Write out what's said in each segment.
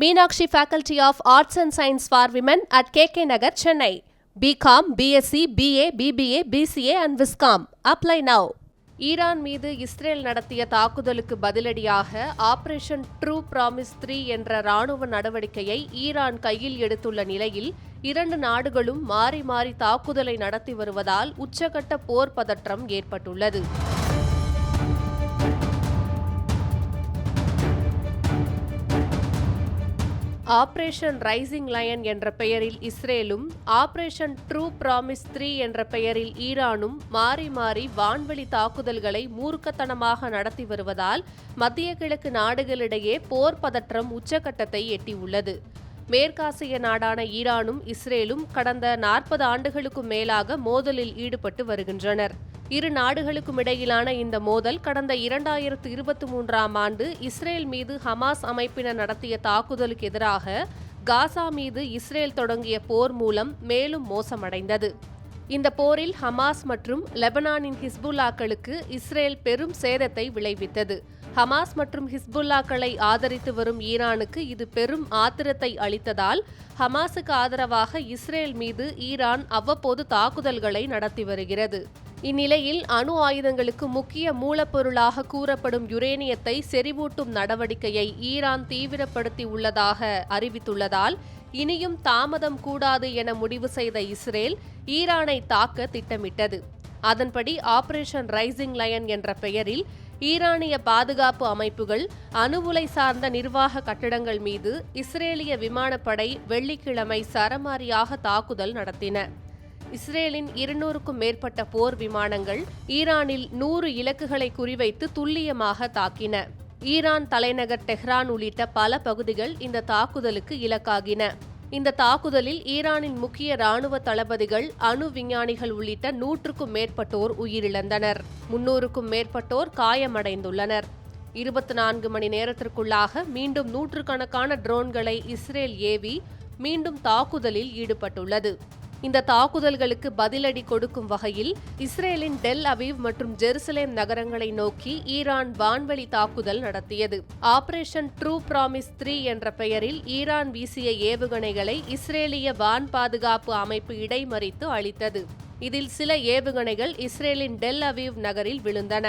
Meenakshi faculty of arts and science for women at K K Nagar Chennai BCom BSc BA BBA BCA and Viscom apply now Iran மீது Israel நடத்திய தாக்குதலுக்கு பதிலடியாக operation true promise three என்ற ராணுவ நடவடிக்கையை Iran கையில் எடுத்துள்ள நிலையில் இரண்டு நாடுகளும் மாறி மாறி தாக்குதலை நடத்தி வருவதால் உச்சகட்ட போர் பதற்றம் ஏற்பட்டுள்ளது. ஆபரேஷன் ரைசிங் லயன் என்ற பெயரில் இஸ்ரேலும் ஆபரேஷன் ட்ரூ ப்ராமிஸ் த்ரீ என்ற பெயரில் ஈரானும் மாறி மாறி வான்வெளி தாக்குதல்களை மூர்க்கத்தனமாக நடத்தி வருவதால் மத்திய கிழக்கு நாடுகளிடையே போர் பதற்றம் உச்சகட்டத்தை எட்டியுள்ளது. மேற்காசிய நாடான ஈரானும் இஸ்ரேலும் கடந்த நாற்பது ஆண்டுகளுக்கும் மேலாக மோதலில் ஈடுபட்டு வருகின்றனர். இரு நாடுகளுக்கும் இடையிலான இந்த மோதல் கடந்த இரண்டாயிரத்து இருபத்தி மூன்றாம் ஆண்டு இஸ்ரேல் மீது ஹமாஸ் அமைப்பினர் நடத்திய தாக்குதலுக்கு எதிராக காசா மீது இஸ்ரேல் தொடங்கிய போர் மூலம் மேலும் மோசமடைந்தது. இந்த போரில் ஹமாஸ் மற்றும் லெபனானின் ஹிஸ்புல்லாக்களுக்கு இஸ்ரேல் பெரும் சேதத்தை விளைவித்தது. ஹமாஸ் மற்றும் ஹிஸ்புல்லாக்களை ஆதரித்து வரும் ஈரானுக்கு இது பெரும் ஆத்திரத்தை அளித்ததால் ஹமாஸுக்கு ஆதரவாக இஸ்ரேல் மீது ஈரான் அவ்வப்போது தாக்குதல்களை நடத்தி வருகிறது. இந்நிலையில் அணு ஆயுதங்களுக்கு முக்கிய மூலப்பொருளாக கூறப்படும் யுரேனியத்தை செறிவூட்டும் நடவடிக்கையை ஈரான் தீவிரப்படுத்தி உள்ளதாக அறிவித்துள்ளதால் இனியும் தாமதம் கூடாது என முடிவு செய்த இஸ்ரேல் ஈரானை தாக்க திட்டமிட்டது. அதன்படி ஆபரேஷன் ரைசிங் லயன் என்ற பெயரில் ஈரானிய பாதுகாப்பு அமைப்புகள் அணு உலை சார்ந்த நிர்வாக கட்டடங்கள் மீது இஸ்ரேலிய விமானப்படை வெள்ளிக்கிழமை சரமாரியாக தாக்குதல் நடத்தின. இஸ்ரேலின் இருநூறுக்கும் மேற்பட்ட போர் விமானங்கள் ஈரானில் நூறு இலக்குகளை குறிவைத்து துல்லியமாக தாக்கின. ஈரான் தலைநகர் டெஹ்ரான் உள்ளிட்ட பல பகுதிகள் இந்த தாக்குதலுக்கு இலக்காகின. இந்த தாக்குதலில் ஈரானின் முக்கிய ராணுவ தளபதிகள் அணு விஞ்ஞானிகள் உள்ளிட்ட நூற்றுக்கும் மேற்பட்டோர் உயிரிழந்தனர். முன்னூறுக்கும் மேற்பட்டோர் காயமடைந்துள்ளனர். இருபத்தி நான்கு மணி நேரத்திற்குள்ளாக மீண்டும் நூற்றுக்கணக்கான ட்ரோன்களை இஸ்ரேல் ஏவி மீண்டும் தாக்குதலில் ஈடுபட்டுள்ளது. இந்த தாக்குதல்களுக்கு பதிலடி கொடுக்கும் வகையில் இஸ்ரேலின் டெல் அவீவ் மற்றும் ஜெருசலேம் நகரங்களை நோக்கி ஈரான் வான்வெளி தாக்குதல் நடத்தியது. ஆபரேஷன் ட்ரூ ப்ராமிஸ் த்ரீ என்ற பெயரில் ஈரான் வீசிய ஏவுகணைகளை இஸ்ரேலிய வான் பாதுகாப்பு அமைப்பு இடைமறித்து அளித்தது இதில் சில ஏவுகணைகள் இஸ்ரேலின் டெல் அவீவ் நகரில் விழுந்தன.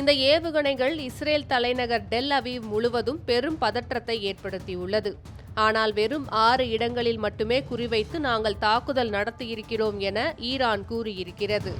இந்த ஏவுகணைகள் இஸ்ரேல் தலைநகர் டெல் அவீவ் முழுவதும் பெரும் பதற்றத்தை ஏற்படுத்தியுள்ளது. ஆனால் வெறும் ஆறு இடங்களில் மட்டுமே குறிவைத்து நாங்கள் தாக்குதல் நடத்தியிருக்கிறோம் என ஈரான் கூறியிருக்கிறது.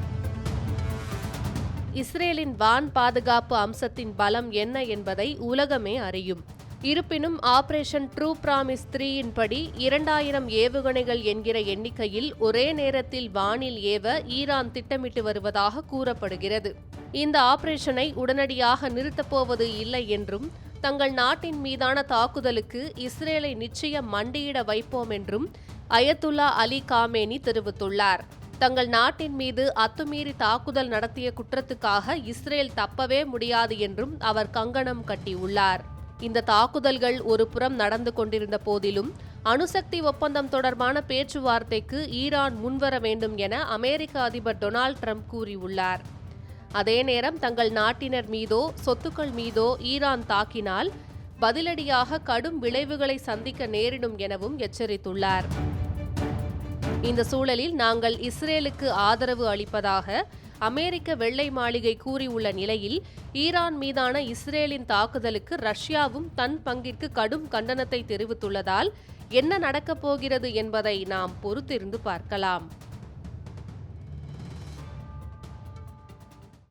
இஸ்ரேலின் வான் பாதுகாப்பு அம்சத்தின் பலம் என்ன என்பதை உலகமே அறியும். இருப்பினும் ஆபரேஷன் ட்ரூ பிராமிஸ் த்ரீயின் படி இரண்டாயிரம் ஏவுகணைகள் என்கிற எண்ணிக்கையில் ஒரே நேரத்தில் வானில் ஏவ ஈரான் திட்டமிட்டு வருவதாக கூறப்படுகிறது. இந்த ஆபரேஷனை உடனடியாக நிறுத்தப்போவது இல்லை என்றும் தங்கள் நாட்டின் மீதான தாக்குதலுக்கு இஸ்ரேலை நிச்சயம் மண்டியிட வைப்போம் என்றும் அயத்துல்லா அலி காமேனி தெரிவித்துள்ளார். தங்கள் நாட்டின் மீது அத்துமீறி தாக்குதல் நடத்திய குற்றத்துக்காக இஸ்ரேல் தப்பவே முடியாது என்றும் அவர் கங்கணம் கட்டியுள்ளார். இந்த தாக்குதல்கள் ஒரு புறம் நடந்து கொண்டிருந்த போதிலும் அணுசக்தி ஒப்பந்தம் தொடர்பான பேச்சுவார்த்தைக்கு ஈரான் முன்வர வேண்டும் என அமெரிக்க அதிபர் டொனால்ட் ட்ரம்ப் கூறியுள்ளார். அதே நேரம் தங்கள் நாட்டினர் மீதோ சொத்துக்கள் மீதோ ஈரான் தாக்கினால் பதிலடியாக கடும் விளைவுகளை சந்திக்க நேரிடும் எனவும் எச்சரித்துள்ளார். இந்த சூழலில் நாங்கள் இஸ்ரேலுக்கு ஆதரவு அளிப்பதாக அமெரிக்க வெள்ளை மாளிகை கூறியுள்ள நிலையில் ஈரான் மீதான இஸ்ரேலின் தாக்குதலுக்கு ரஷ்யாவும் தன் பங்கிற்கு கடும் கண்டனத்தை தெரிவித்துள்ளதால் என்ன நடக்கப் போகிறது என்பதை நாம் பொறுத்திருந்து பார்க்கலாம்.